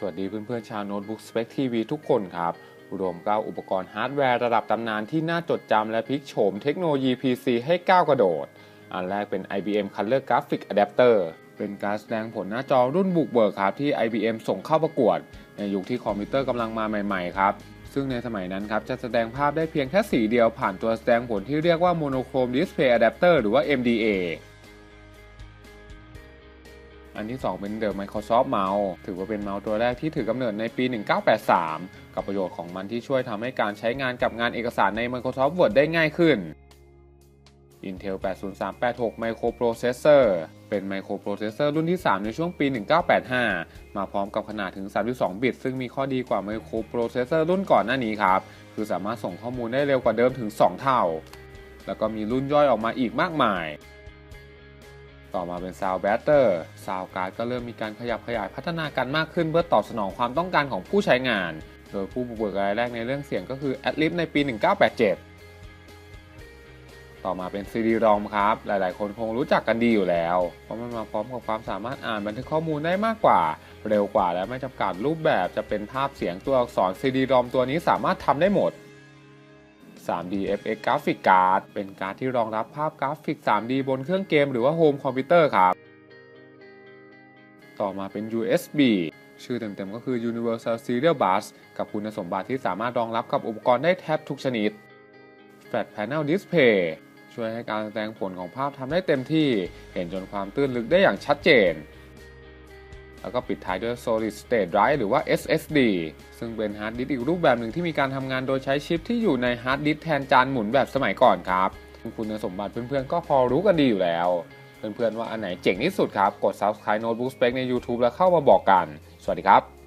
สวัสดีเพื่อนๆชาวโน้ตบุ๊กสเป c ทีวีทุกคนครับ รวมเก้าอุปกรณ์ฮาร์ดแวร์ระดับตำนานที่น่าจดจำและพลิกโฉมเทคโนโลยี PC ให้ก้าวกระโดด อันแรกเป็น IBM Color Graphic Adapter เป็นการแสดงผลหน้าจอรุ่นบุกเบิกครับที่ IBM ส่งเข้าประกวด ในยุคที่คอมพิวเตอร์กำลังมาใหม่ๆครับ ซึ่งในสมัยนั้นครับจะแสดงภาพได้เพียงแค่สีเดียวผ่านตัวแสดงผลที่เรียกว่า Monochrome Display Adapter หรือว่า MDA อันที่ 2 เป็น The Microsoft Mouse ถือว่าเป็นเมาส์ตัวแรกที่ถือกำเนิดในปี 1983 กับประโยชน์ของมันที่ช่วยทำให้การใช้งานกับงานเอกสารใน Microsoft Word ได้ง่ายขึ้น Intel 80386 Microprocessor เป็น Microprocessor รุ่นที่ 3 ในช่วงปี 1985 มาพร้อมกับขนาดถึง 32 บิต ซึ่งมีข้อดีกว่า Microprocessor รุ่นก่อนหน้านี้ครับ คือสามารถส่งข้อมูลได้เร็วกว่าเดิมถึง 2 เท่า แล้วก็มีรุ่นย่อยออกมาอีกมากมาย ต่อมาเป็น Sound b a t t e r Sound Card ก็เริ่มมีการขยับขยายพัฒนาการมากขึ้นเพื่อตอบสนองความต้องการของผู้ใช้งาน โดยผู้บุกเบิกรายแรกในเรื่องเสียงก็คือ Adlib ในปี 1987 ต่อมาเป็น CD-ROM ครับ หลายๆ คนคงรู้จักกันดีอยู่แล้ว เพราะมันมาพร้อมกับความสามารถอ่านบันทึกข้อมูลได้มากกว่า เร็วกว่าและไม่จำกัดรูปแบบจะเป็นภาพเสียงตัวอักษร CD-ROM ตัวนี้สามารถทำได้หมด 3D FX Graphic Card เป็นการ์ดที่รองรับภาพกราฟิก 3D บนเครื่องเกมหรือว่าโฮมคอมพิวเตอร์ครับ ต่อมาเป็น USB ชื่อเต็มๆก็คือ Universal Serial Bus กับคุณสมบัติที่สามารถรองรับกับอุปกรณ์ได้แทบทุกชนิด Flat Panel Display ช่วยให้การแสดงผลของภาพทำได้เต็มที่ เห็นจนความตื้นลึกได้อย่างชัดเจน แล้วก็ปิดท้ายด้วย Solid State Drive หรือว่า SSD ซึ่งเป็นฮาร์ดดิสก์อีกรูปแบบหนึ่งที่มีการทำงานโดยใช้ชิปที่อยู่ในฮาร์ดดิสก์แทนจานหมุนแบบสมัยก่อนครับคุณสมบัติเพื่อนๆก็พอรู้กันดีอยู่แล้ว เพื่อนๆว่าอันไหนเจ๋งที่สุดครับ กด Subscribe Notebook Spec ใน YouTube แล้วเข้ามาบอกกัน สวัสดีครับ